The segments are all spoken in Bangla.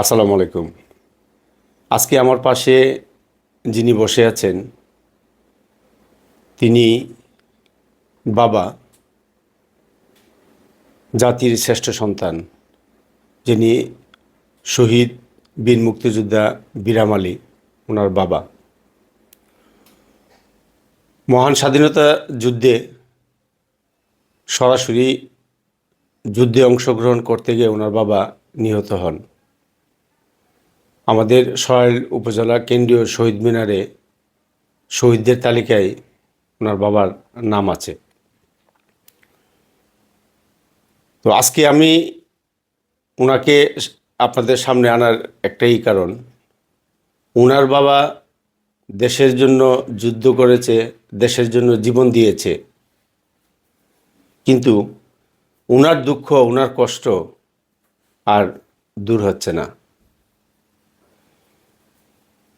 আসসালামু আলাইকুম। আজকে আমার পাশে যিনি বসে আছেন, তিনি বাবা জাতির শ্রেষ্ঠ সন্তান, যিনি শহীদ বীর মুক্তিযোদ্ধা বীরাম আলী ওনার বাবা। মহান স্বাধীনতা যুদ্ধে সরাসরি যুদ্ধে অংশগ্রহণ করতে গিয়ে ওনার বাবা নিহত হন। আমাদের সরাইল উপজেলা কেন্দ্রীয় শহীদ মিনারে শহীদদের তালিকায় ওনার বাবার নাম আছে। তো আজকে আমি ওনাকে আপনাদের সামনে আনার একটাই কারণ, ওনার বাবা দেশের জন্য যুদ্ধ করেছে, দেশের জন্য জীবন দিয়েছে। কিন্তু ওনার দুঃখ, ওনার কষ্ট আর দূর হচ্ছে না।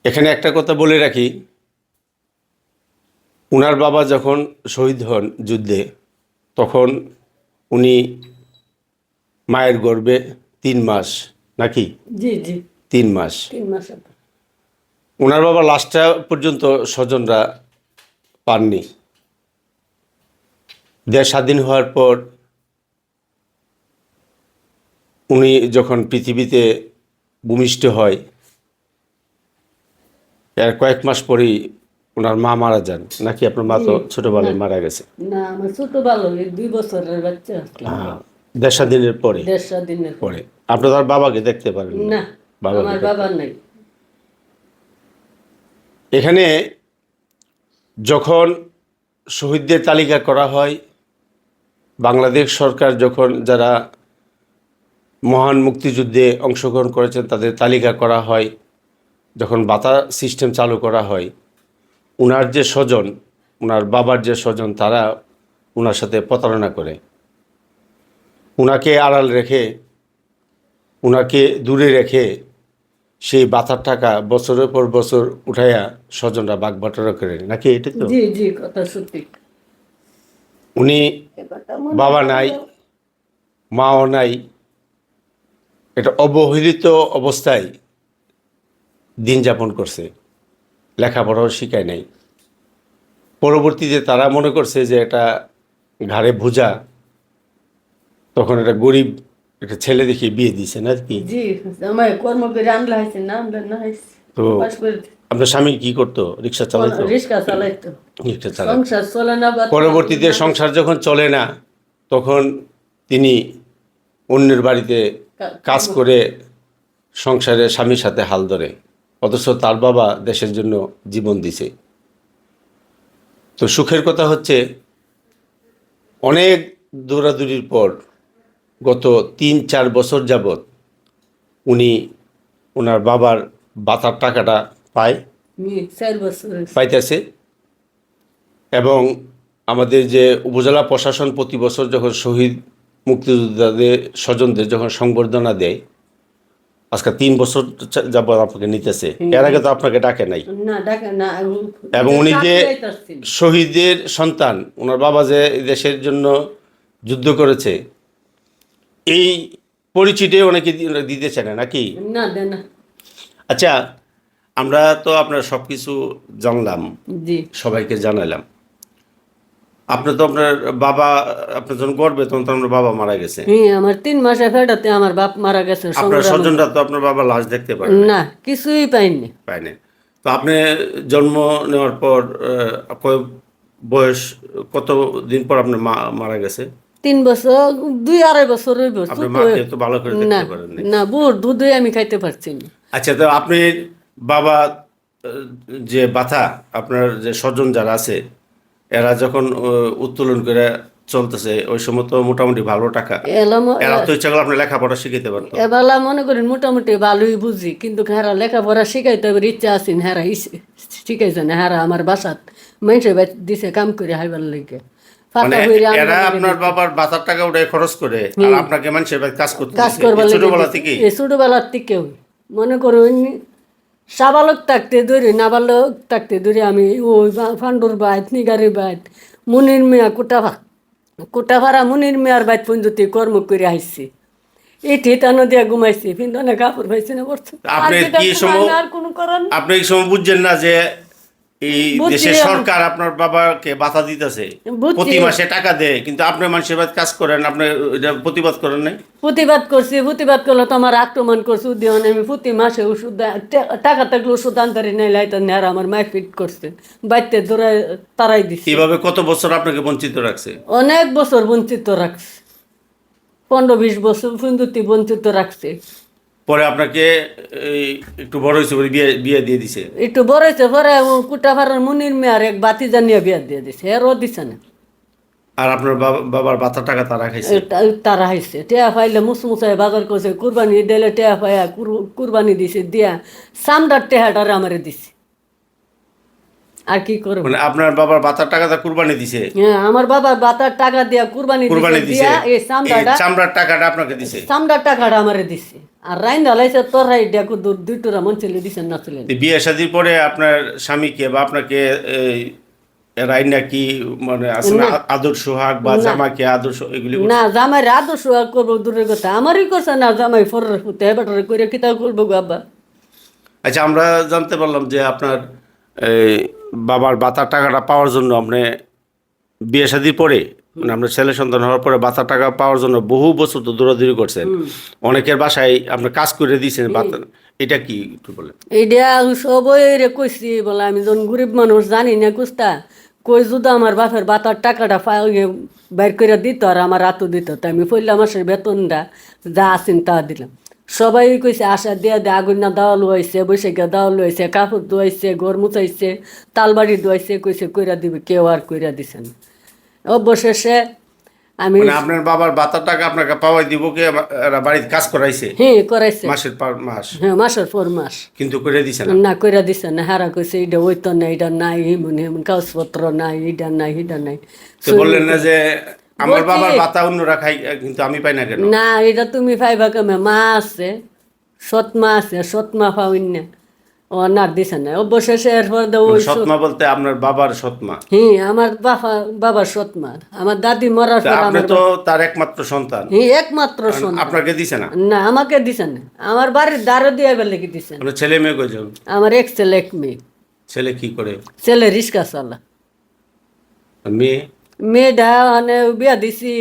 এখানে একটা কথা বলে রাখি। উনার বাবা যখন শহীদ হন যুদ্ধে তখন উনি মায়ের গর্ভে তিন মাস নাকি? জি জি। তিন মাস। তিন মাস ওনার বাবা লাস্টটা পর্যন্ত স্বজনরা পাননি। দেশ স্বাধীন হওয়ার পর উনি যখন পৃথিবীতে ভূমিষ্ঠ হয় এর কয়েক মাস পরেই ওনার মা মারা যান। নাকি আপনার মা তো ছোটবেলায় মারা গেছে? না আমার ছোট ভালো দুই বছরের বাচ্চা দেশ স্বাধীনের পরে? দেড় স্বাধীনের পরে। আপনি তার বাবাকে দেখতে পারেন না আমার বাবা নাই। এখানে যখন শহীদদের তালিকা করা হয় বাংলাদেশ সরকার যখন যারা মহান মুক্তিযুদ্ধে অংশগ্রহণ করেছেন তাদের তালিকা করা হয় যখন বাতা সিস্টেম চালু করা হয় উনার যে স্বজন উনার বাবার যে স্বজন তারা উনার সাথে প্রতারণা করে। উনাকে আড়াল রেখে উনাকে দূরে রেখে সেই বাতার টাকা বছরের পর বছর উঠাইয়া স্বজনরা বাগবাটোয়ারা করে। নাকি এটা তো? জি জি কথা সত্যি। উনি বাবা নাই মাও নাই এটা অবহেলিত অবস্থায় দিন যাপন করছে লেখাপড়াও শিখায় নাই। পরবর্তীতে তারা মনে করছে যে এটা ঘাড়ে ভুজা তখন একটা গরিব একটা ছেলে দেখে বিয়ে দিছে না হয়েছে তো আপনার স্বামী কি করতো? রিক্সা চালাইতো? রিক্সা চালাইতো। রিক্সা চালাইতো। পরবর্তীতে সংসার যখন চলে না তখন তিনি অন্যের বাড়িতে কাজ করে সংসারে স্বামীর সাথে হাল ধরে। অথচ তার বাবা দেশের জন্য জীবন দিছে তো সুখের কথা হচ্ছে অনেক দৌড়াদৌড়ির পর গত তিন চার বছর যাবৎ উনি ওনার বাবার বাতার টাকাটা পায়। পাইতেছে এবং আমাদের যে উপজেলা প্রশাসন প্রতি বছর যখন শহীদ মুক্তিযোদ্ধাদের স্বজনদের যখন সংবর্ধনা দেয় আজকে তিন বছর যাবৎ আপনাকে নিতেছে। এর আগে তো আপনাকে ডাকে নাই। এবং উনি যে। শহীদের সন্তান ওনার বাবা যে দেশের জন্য যুদ্ধ করেছে এই পরিচিতি অনেকে দিতে চায় না নাকি? আচ্ছা আমরা তো আপনার সব কিছু জানলাম সবাইকে জানালাম। আপনি তো আপনার বাবা আপনার যখন গর্বে তখন তো আপনার বাবা মারা গেছে। হ্যাঁ আমার তিন মাসে ফেটাতে আমার বাপ মারা গেছে আপনার স্বজনরা তো আপনার বাবা লাশ দেখতে পারে না কিছুই পাইনি। পায়নি। তো আপনি জন্ম নেওয়ার পর বয়স কত দিন পর আপনার মা মারা গেছে? তিন বছর দুই আড়াই বছর হইব তো ভালো করে দেখতে পারেন না বুড় দুধই আমি খাইতে পারছি না। আচ্ছা তো আপনি বাবা যে বাথা আপনার যে স্বজন যারা আছে এরা যখন উত্তোলন করে চলতেছে ওই সময় তো মোটামুটি ভালো টাকা। এরা তো ইচ্ছা করলে আপনি লেখাপড়া শিখাইতে পারতো। এবেলা মনে করেন মোটামুটি ভালোই বুঝি কিন্তু হেরা লেখাপড়া শিখাইতে হবে ইচ্ছা আছে না হেরা শিখাইছে না হেরা আমার বাসাত মানুষের বাড়ি দিছে কাম করে হাইবার লেগে মানে এরা আপনার বাবার বাতার টাকা উঠে খরচ করে আর আপনাকে মানুষের কাজ করতে কাজ দিছে। করবার ছোটবেলা দিছে। থেকে? ছোটবেলার থেকেও। মনে করুন সাবালক থাকতে ধরে নাবালক থাকতে ধরে আমি ওই ফান্ডুর বাইত নিগারি বাইত মুনির মিয়া কোটাভা কোটাভাড়া মুনির মিয়ার বাইত পর্যন্ত কর্ম করে আসছি এই ঠিতানো দিয়া ঘুমাইছি কিন্তু অনেক কাপড় পাইছে না পড়ছে আপনি কি সময়- আর কোনো করার আপনি এই সময় বুঝছেন না যে এই দেশের সরকার আপনার বাবাকে বাধা দিতেছে। প্রতি মাসে টাকা দেয় কিন্তু আপনি মানুষের বাদ কাজ করেন আপনি প্রতিবাদ করেন নাই? প্রতিবাদ করছি প্রতিবাদ করলে তো আমার আক্রমণ করছে উদ্যোগ আমি প্রতি মাসে ওষুধ টাকা থাকলে ওষুধ আনতারি নাই লাইতে আর আমার মায়ের ফিট করছে। বাইতে ধরে তারাই দিছে। এইভাবে কত বছর আপনাকে বঞ্চিত রাখছে? অনেক বছর বঞ্চিত রাখছে। পনেরো বিশ বছর পর্যন্ত বঞ্চিত রাখছে। পরে আপনাকে একটু বড় হয়েছে বলে বিয়ে বিয়ে দিয়ে দিছে। একটু বড় হয়েছে পরে কুটাফাড়ার মুনির মেয়ার আর এক বাতি জানিয়ে বিয়া দিয়ে দিছে এরও দিছে না। আর আপনার বাবা- বাবার বাতা টাকা তারা খাইছে? তারা হাইছে টেয়া পাইলে মুসমুসায় বাজার করছে কুরবানি দিলে টেয়া পাইয়া কুর- কুরবানি দিছে দিয়া সামদার টেহাটারে আমারে দিছে। আর কি করব? মানে আপনার বাবার বাতার টাকাটা কুরবানি দিছে। হ্যাঁ আমার বাবা বাতার টাকা দিয়া কুরবানি কুরবানি দিছে। এই সামদাটা চামড়ার টাকাটা আপনাকে দিছে। সামদার টাকাটা আমারে দিছে। আর রাইন দালাইছে তোর রাই দেখো দুই টুরা মন দিছে না এই বিয়ে শাদির পরে আপনার স্বামীকে বা আপনাকে এই রাইনা কি মানে না আদর সোহাগ বা জামাকে আদর্শ এগুলি না জামাই আদর্শ করব দূরের কথা। আমারই করছে না জামাই ফরের পুতে এবার করে কিতা করব গো আব্বা? আচ্ছা আমরা জানতে পারলাম যে আপনার এই বাবার বাতার টাকাটা পাওয়ার জন্য আপনি বিয়ে শাদির পরে মানে আপনার ছেলে সন্তান হওয়ার পরে বাতার টাকা পাওয়ার জন্য বহু বছর তো দৌড়াদৌড়ি করছেন। অনেকের বাসায় আপনি কাজ করে দিয়েছেন বাতার এটা কি একটু বলেন? এইটা সবই রে কইছি বলে আমি যখন গরিব মানুষ জানি না কুস্তা কই যদি আমার বাপের বাতার টাকাটা বাইর করে দিত আর আমার হাতও দিত। তাই আমি পড়লে মাসের বেতনটা যা আসেন তা দিলাম। সবাই কইছে আশা দিয়া দিয়ে আগুন না দাওয়া লুয়াইছে বৈশাখে দাওয়া লুয়াইছে কাপড় ধোয়াইছে ঘর মুছাইছে তালবাড়ি ধোয়াইছে কইছে কইরা দিবে কেউ আর কইরা দিছে না। অবশেষে আমি মানে আপনার বাবার বাতার টাকা আপনাকে পাওয়াই দিব কে বাড়িতে কাজ করাইছে? হ্যাঁ করাইছে। মাসের পর মাস? হ্যাঁ মাসের পর মাস। কিন্তু করে দিছে না? না কইরা দিছে না। হারা কইছে এইটা ওই তো না এটা নাই এমন এমন কাগজপত্র নাই এটা নাই এটা নাই। তো বললেন না যে আমার বাবার বাতা অন্যরা খাই কিন্তু আমি পাই না কেন? না এটা তুমি পাইবা কেমন মা আছে সৎ মা আছে সৎ মা না ও না দিছে না অবশেষে এরপর মানে সৎমা বলতে আপনার বাবার সৎমা? হ্যাঁ আমার বাবা বাবার সৎ মা আমার দাদি মরার পর আপনি তো তার একমাত্র সন্তান। হ্যাঁ একমাত্র শোন আপনাকে দিছে না? না আমাকে দিছে না। আমার বাড়ির দ্বারও দিয়ে বেলে কি দিছে আপনার ছেলে মেয়ে কয়জন? আমার এক ছেলে এক মেয়ে। ছেলে কি করে? ছেলে রিস্কা চালা মেয়ে? মেয়েটা মানে বিয়া দিছি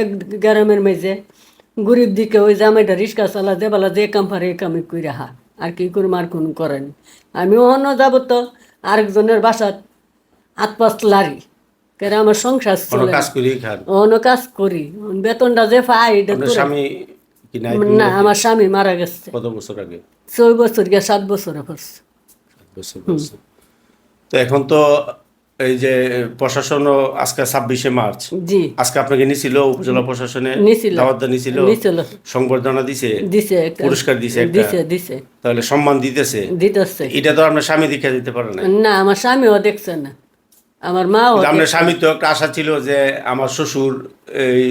এক গ্রামের মেঝে। গরিব দিকে ওই জামাইটা রিক্সা চালা যে বলা যে কাম পারে এই কামে কইরা হা আর কি করুম আর কোনো করেন? আমি অন্য যাব তো আরেকজনের বাসাত হাত পাঁচ লারি। কেন আমার সংসার চলে অন্য কাজ করি। বেতনটা যে পাই এটা না আমার স্বামী মারা গেছে। কত বছর আগে? ছয় বছর গিয়ে সাত বছর। তো এখন তো এই যে প্রশাসনও আজকে ছাব্বিশে মার্চ। জি। আজকে আপনাকে নিছিল উপজেলা প্রশাসনে নিছিল। সংবর্ধনা দিছে দিছে পুরস্কার দিছে দিছে দিছে। তাহলে সম্মান দিতেছে। দিতেছে। এটা তো আপনার স্বামী দীক্ষা দিতে পারে না না আমার স্বামীও দেখছে না। আমার মাও কিন্তু আপনার স্বামী তো একটা আশা ছিল যে আমার শ্বশুর এই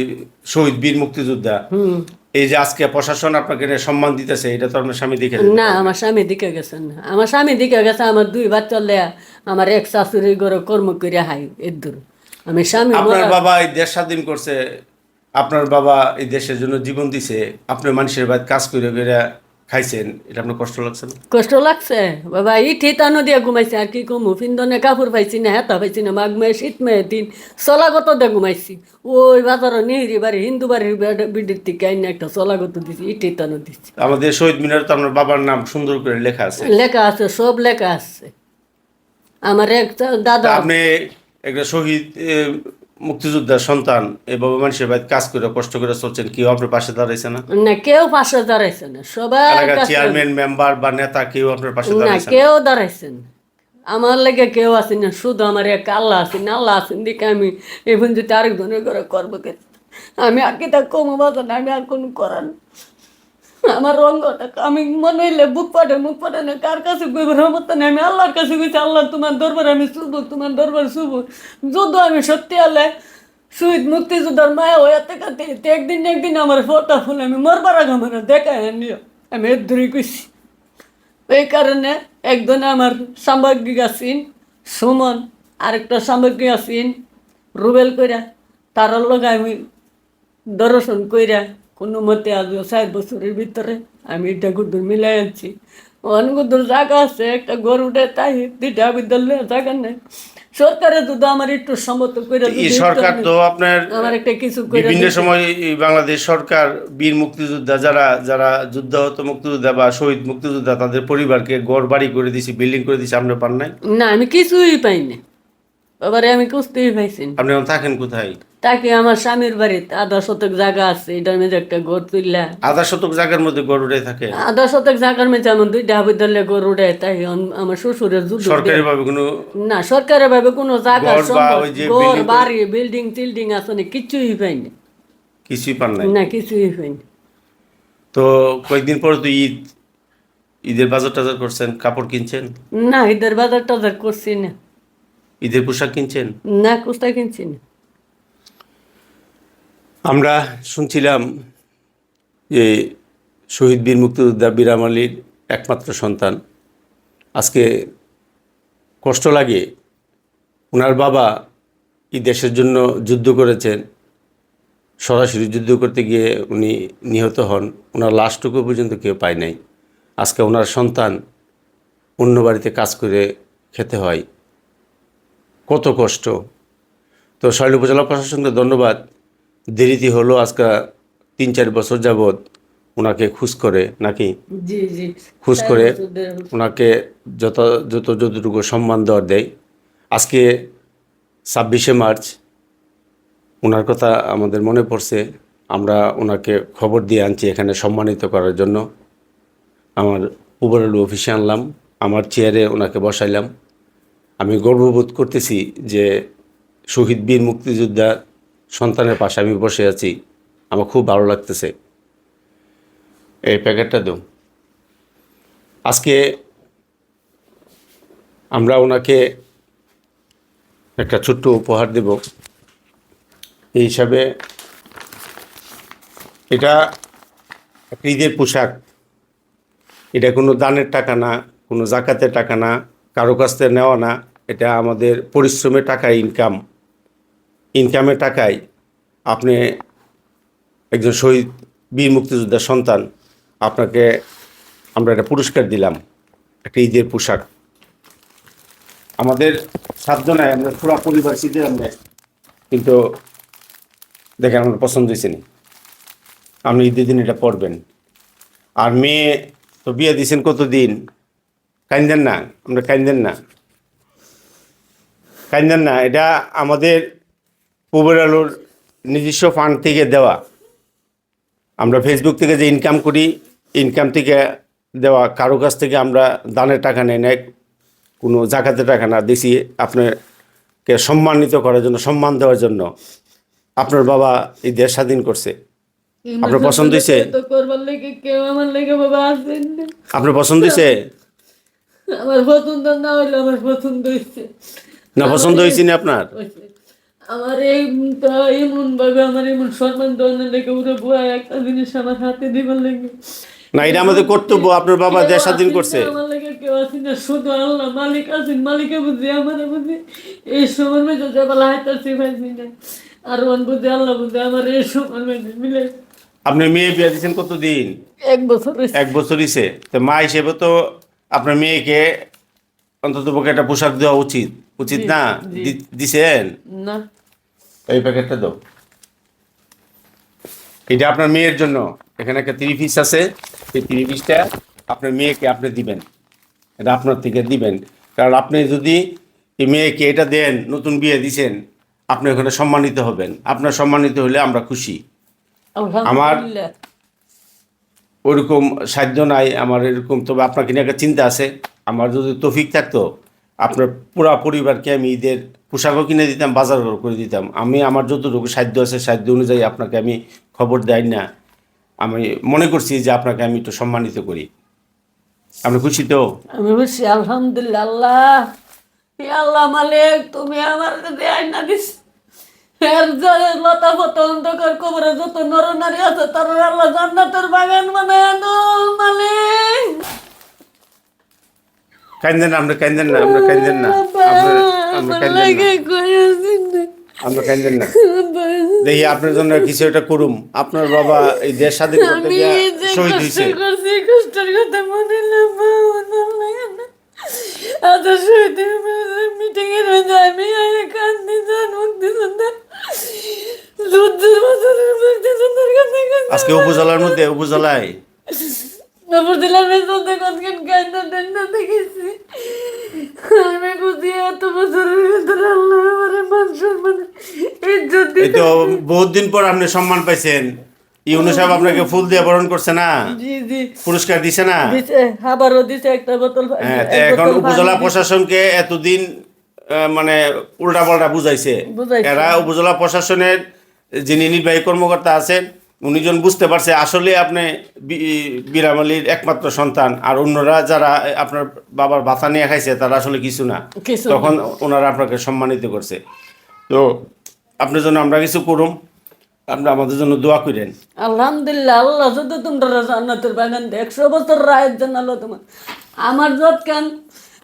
শহীদ বীর মুক্তিযোদ্ধা এই যে আজকে প্রশাসন আপনাকে সম্মান দিতেছে এটা তো আপনার স্বামী দেখে না আমার স্বামী দিকে গেছেন না। আমার স্বামী দিকে গেছে আমার দুই বাচ্চা লেয়া আমার এক শাশুড়ি ঘরে কর্ম করে হাই এর দূর আমি স্বামী আপনার বাবা এই দেশ স্বাধীন করছে আপনার বাবা এই দেশের জন্য জীবন দিছে আপনার মানুষের বাড়িতে কাজ করে করে খাইছেন এটা আপনার কষ্ট লাগছে না? কষ্ট লাগছে। বাবা ই ঠিতানো দিয়ে ঘুমাইছি আর কি কমু ফিন্দনে কাপড় পাইছি না হেতা পাইছি না মাঘ মেয়ে শীত মেয়ে দিন চলাগত দিয়ে ঘুমাইছি। ওই বাজারও নেহরি বাড়ি হিন্দু বাড়ির বিডির থেকে আইনে একটা চলাগত দিছি ই ঠিতানো দিছি। আমাদের শহীদ মিনার তো আপনার বাবার নাম সুন্দর করে লেখা আছে। লেখা আছে সব লেখা আছে। আমার এক দাদা আপনি একটা শহীদ মুক্তিযোদ্ধার সন্তান এভাবে মানুষের বাড়িতে কাজ করে কষ্ট করে চলছেন কেউ আপনার পাশে দাঁড়াইছে না? না কেউ পাশে দাঁড়াইছে না সবাই চেয়ারম্যান মেম্বার বা নেতা কেউ আপনার পাশে দাঁড়াইছে না? কেউ দাঁড়াইছে না। আমার লেগে কেউ আসেন না শুধু আমার এক আল্লাহ আছেন আল্লাহ আছেন দেখে আমি এখন যদি আরেকজনের করে করব আমি আর কি তা কমো বাজার আমি আর কোনো করার। আমার রঙ্গটা আমি মনে হইলে বুক পাঠে মুখ পাঠে না, কার কাছে কইব রহমত না আমি আল্লাহর কাছে কইছি, আল্লাহ তোমার দরবার আমি শুভ তোমার দরবার শুভ যুদ্ধ আমি সত্যি আল্লাহ শহীদ মুক্তিযোদ্ধার মায়া হয়ে থেকে তে একদিন একদিন আমার ফোটা ফুল, আমি মরবার আগে আমার দেখায় নিও। আমি এর ধরে কইছি। এই কারণে একজন আমার সামগ্রিক আছেন, সুমন, আরেকটা সামগ্রিক আছেন, রুবেল কইরা তার লগে আমি দর্শন কইরা কোনো মতে আজ ষাট বছরের ভিতরে আমি এটা গুদুর মিলাই আনছি। অনেক গুদুর জায়গা আছে একটা গরুটে তাই দুইটা বিদ্যালয়ে জায়গা নেই। সরকারে যদি আমার একটু সম্মত করে এই সরকার তো আপনার আমার একটা কিছু বিভিন্ন সময় এই বাংলাদেশ সরকার বীর মুক্তিযোদ্ধা যারা যারা যুদ্ধাহত মুক্তিযোদ্ধা বা শহীদ মুক্তিযোদ্ধা তাদের পরিবারকে গড় বাড়ি করে দিছে বিল্ডিং করে দিছে আপনি পান নাই? না আমি কিছুই পাইনি। এবারে আমি কুস্তিই পাইছি। আপনি এখন থাকেন কোথায়? তাকে আমার স্বামীর বাড়িতে আধা শতক জায়গা আছে এটার মধ্যে একটা ঘর তুললা আধা শতক জায়গার মধ্যে গড় উঠে থাকে? আধা শতক জায়গার মধ্যে আমার দুইটা বিদ্যালয়ে গরু উড়ায় তাই আমার শ্বশুরের যুদ্ধ সরকারি ভাবে কোনো না সরকারের ভাবে কোনো জায়গা ঘর বাড়ি বিল্ডিং টিল্ডিং আছে না কিছুই পাইনি কিছুই পান নাই? না কিছুই পাইনি তো কয়েকদিন পর তো ঈদ ঈদের বাজার টাজার করছেন কাপড় কিনছেন? না ঈদের বাজার টাজার করছি না। ঈদের পোশাক কিনছেন? না কুস্তা কিনছি না। আমরা শুনছিলাম যে শহীদ বীর মুক্তিযোদ্ধা বীরাম আলীর একমাত্র সন্তান। আজকে কষ্ট লাগে ওনার বাবা এই দেশের জন্য যুদ্ধ করেছেন সরাসরি যুদ্ধ করতে গিয়ে উনি নিহত হন ওনার লাশটুকু পর্যন্ত কেউ পায় নাই। আজকে ওনার সন্তান অন্য বাড়িতে কাজ করে খেতে হয়। কত কষ্ট। তো শৈল উপজেলা প্রশাসনকে ধন্যবাদ। দেরিতে হলো আজকে তিন চার বছর যাবৎ ওনাকে খুশ করে নাকি? খুশ করে ওনাকে যত যত যতটুকু সম্মান দেওয়ার দেয়। আজকে ছাব্বিশে মার্চ ওনার কথা আমাদের মনে পড়ছে। আমরা ওনাকে খবর দিয়ে আনছি এখানে সম্মানিত করার জন্য। আমার উপরেলু অফিসে আনলাম আমার চেয়ারে ওনাকে বসাইলাম। আমি গর্ববোধ করতেছি যে শহীদ বীর মুক্তিযোদ্ধা সন্তানের পাশে আমি বসে আছি। আমার খুব ভালো লাগতেছে। এই প্যাকেটটা দাও। আজকে আমরা ওনাকে একটা ছোট্ট উপহার দেব। এই হিসাবে এটা ঈদের পোশাক। এটা কোনো দানের টাকা না, কোনো জাকাতের টাকা না। কারও কাছ থেকে নেওয়া না, এটা আমাদের পরিশ্রমের টাকা ইনকাম ইনকামের টাকায় আপনি একজন শহীদ, বীর মুক্তিযোদ্ধার সন্তান, আপনাকে আমরা একটা পুরস্কার দিলাম, একটা ঈদের পোশাক। আমাদের সাতজনায় আমরা পুরা পরিবার শীতে আমরা কিন্তু দেখেন আমার পছন্দ হয়েছে নি। আপনি ঈদের দিন এটা পড়বেন আর মেয়ে তো বিয়ে দিয়েছেন কতদিন? কাইন্দেন না আমরা কাইন্দেন না। কাইন্দেন না এটা আমাদের পুবের আলোর নিজস্ব ফান্ড থেকে দেওয়া। আমরা ফেসবুক থেকে যে ইনকাম করি ইনকাম থেকে দেওয়া কারও কাছ থেকে আমরা দানের টাকা নেই না কোনো জাকাতের টাকা না দিছি আপনাকে সম্মানিত করার জন্য সম্মান দেওয়ার জন্য। আপনার বাবা এই দেশ স্বাধীন করছে। আপনার পছন্দ হয়েছে? আপনার পছন্দ হয়েছে? আমার পছন্দ না হইলে আমার পছন্দ হয়েছে না পছন্দ হয়েছে না আপনার? আমার এই এমন ভাবে আমার এমন সম্মান দেওয়ার লেগে বুয়া একটা জিনিস আমার হাতে দিবার লেগে। না এটা আমাদের কর্তব্য আপনার বাবা দেশ স্বাধীন করছে। আমার লেগে কেউ আছে না শুধু আল্লাহ মালিক আছেন মালিকে বুঝি আমার বুঝি এই সময় মেজো পাইছি না আর ওন বুঝি আল্লাহ বুঝি আমার এই সময় মেজে মিলে। আপনি মেয়ে বিয়ে দিয়েছেন কতদিন? এক বছর এক বছর তো মা হিসেবে তো আপনার মেয়েকে অন্তত পক্ষে একটা পোশাক দেওয়া উচিত। উচিত না? দিছেন? না। এই প্যাকেটটা দাও। এটা আপনার মেয়ের জন্য। এখানে একটা থ্রি পিস আছে। সেই থ্রি পিসটা আপনার মেয়েকে আপনি দিবেন। এটা আপনার থেকে দিবেন। কারণ আপনি যদি এই মেয়েকে এটা দেন নতুন বিয়ে দিছেন আপনি ওখানে সম্মানিত হবেন। আপনার সম্মানিত হলে আমরা খুশি। আলহামদুলিল্লাহ। ওইরকম সাধ্য নাই আমার এরকম, তবে আপনাকে নিয়ে একটা চিন্তা আছে। আমার যদি তফিক থাকতো, আপনার পুরা পরিবারকে আমি ঈদের পোশাকও কিনে দিতাম বাজার করে দিতাম। আমি, আমার যতটুকু সাধ্য আছে, সাধ্য অনুযায়ী আপনাকে আমি খবর দেয় না। আমি মনে করছি যে আপনাকে আমি একটু সম্মানিত করি। আপনি খুশি তো? আমি বলছি, আলহামদুলিল্লাহ, আল্লাহ মালিক, তুমি আমার কাছে আইনা দিস এর লতা অন্ধকার কবরে যত নর নারী আছে তার আল্লাহ জান্নাতের বাগান মালিক কান্দেন না আমরা কান্দেন না আমরা কান্দেন না আমরা আমরা কান্দেন না আমরা কান্দেন না দেখি আপনার জন্য কিছু একটা করুম আপনার বাবা এই দেশ স্বাধীন করতে গিয়ে শহীদ হয়েছে কষ্টের কথা মনে না এত শহীদ মিটিং এর মধ্যে আমি আরে কান্দি যান মুক্তি সুন্দর সত্তর বছরের মুক্তি সুন্দর কথা আজকে উপজেলার মধ্যে উপজেলায়? নবর দিলাম কতক্ষণ কান্দা দেখেছি। আমি এত বছরের ভিতরে আল্লাহ আমার মান সম্মান ইজ্জত এই তো বহুত দিন পর আপনি সম্মান পাইছেন। ইউনু সাহেব আপনাকে ফুল দিয়ে বরণ করছে না? জি জি। পুরস্কার দিছে না? দিছে একটা বোতল হ্যাঁ এখন উপজেলা। প্রশাসনকে এতদিন মানে উল্টা পাল্টা বুঝাইছে। বুঝাইছে। এরা উপজেলা প্রশাসনের যিনি নির্বাহী কর্মকর্তা আছেন উনিজন বুঝতে পারছে আসলে আপনি বীরামালির একমাত্র সন্তান। আর অন্যরা যারা আপনার বাবার বাতা নিয়ে খাইছে তারা আসলে কিছু না। তখন ওনারা আপনাকে সম্মানিত করছে। তো আপনার জন্য আমরা কিছু করুম। আপনি আমাদের জন্য দোয়া করেন। আলহামদুলিল্লাহ আল্লাহ যদি তোমরা জান্নাতের বাগান একশো বছর রায়ের জন্য আল্লাহ তোমার। আমার যত কান?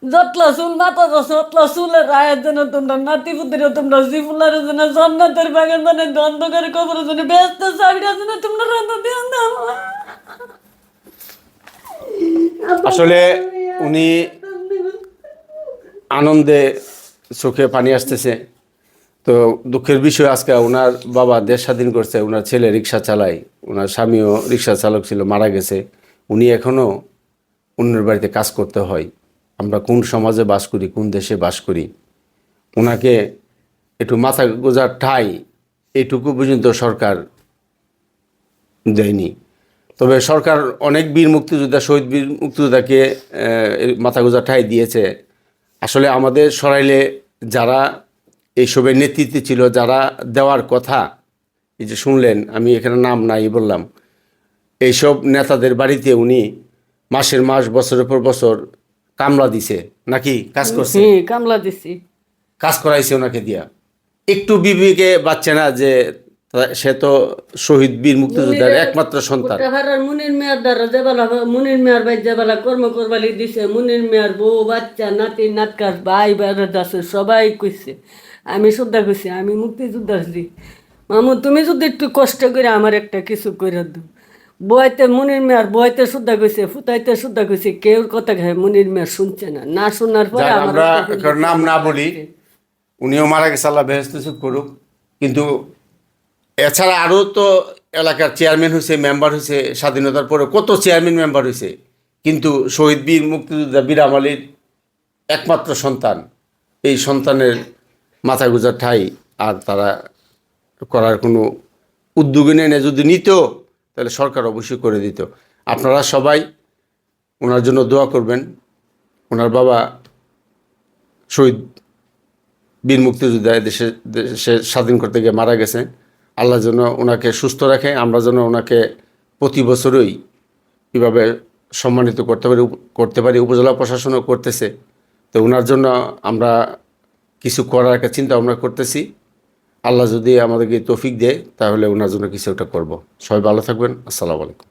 যতলা চুল মাথা যতলা চুলের রায়ের জন্য তোমরা নাতি পুতির তোমরা জিফুলার জন্য জান্নাতের বাগান মানে অন্ধকার কবরের জন্য ব্যস্ত চাবিটার জন্য তোমরা রান্না দিয়ে আসলে উনি আনন্দে চোখে পানি আসতেছে। তো দুঃখের বিষয় আজকে ওনার বাবা দেশ স্বাধীন করছে ওনার ছেলে রিক্সা চালায় ওনার স্বামীও রিক্সা চালক ছিল মারা গেছে। উনি এখনও অন্যের বাড়িতে কাজ করতে হয়। আমরা কোন সমাজে বাস করি, কোন দেশে বাস করি ওনাকে একটু মাথা গোজার ঠাই এইটুকু পর্যন্ত সরকার দেয়নি। তবে সরকার অনেক বীর মুক্তিযোদ্ধা, শহীদ বীর মুক্তিযোদ্ধাকে মাথা গোজা ঠাই দিয়েছে। আসলে আমাদের সরাইলে যারা এইসবের নেতৃত্বে ছিল, যারা দেওয়ার কথা, এই যে শুনলেন, আমি এখানে নাম নাই বললাম, এইসব নেতাদের বাড়িতে উনি মাসের মাস, বছরের পর বছর কামলা দিছে নাকি কাজ করছে? কামলা দিছি। কাজ করাইছে ওনাকে দিয়া। একটু বিবেকে বাচ্চা না যে সে তো শহীদ বীর মুক্তিযোদ্ধার একমাত্র সন্তান। মুনির মেয়ার দ্বারা মুনির মেয়ার ভাই কর্ম করবালি দিছে মুনির মেয়ার বউ বাচ্চা নাতি নাটকার ভাই বেড়াত আছে সবাই কইছে। আমি শুদ্ধা কইছি আমি মুক্তিযোদ্ধা আছি মামু তুমি যদি একটু কষ্ট করে আমার একটা কিছু করে দাও। বইতে মুনির মেয়ার বইতে শুদ্ধা কইছে ফুতাইতে শুদ্ধা কইছে কেউ কথা খায় মুনির মেয়ার শুনছে না। না শোনার পরে আমরা নাম না বলি উনিও মারা গেছে আল্লাহ বেহেস্ত করুক। কিন্তু এছাড়া আরও তো এলাকার চেয়ারম্যান হয়েছে মেম্বার হয়েছে স্বাধীনতার পরে কত চেয়ারম্যান মেম্বার হয়েছে কিন্তু শহীদ বীর মুক্তিযোদ্ধা বীরাম আলীর একমাত্র সন্তান। এই সন্তানের মাথা গুজার ঠাই আর তারা করার কোনো উদ্যোগী নেই না। যদি নিত তাহলে সরকার অবশ্যই করে দিত। আপনারা সবাই ওনার জন্য দোয়া করবেন। ওনার বাবা শহীদ বীর মুক্তিযোদ্ধা দেশে দেশে স্বাধীন করতে গিয়ে মারা গেছে। আল্লাহ যেন ওনাকে সুস্থ রাখে, আমরা যেন ওনাকে প্রতি বছরই কীভাবে সম্মানিত করতে পারি করতে পারি, উপজেলা প্রশাসনও করতেছে। তো ওনার জন্য আমরা কিছু করার একটা চিন্তা ভাবনা করতেছি। আল্লাহ যদি আমাদেরকে তৌফিক দেয়, তাহলে ওনার জন্য কিছু একটা করব। সবাই ভালো থাকবেন। আসসালামু আলাইকুম।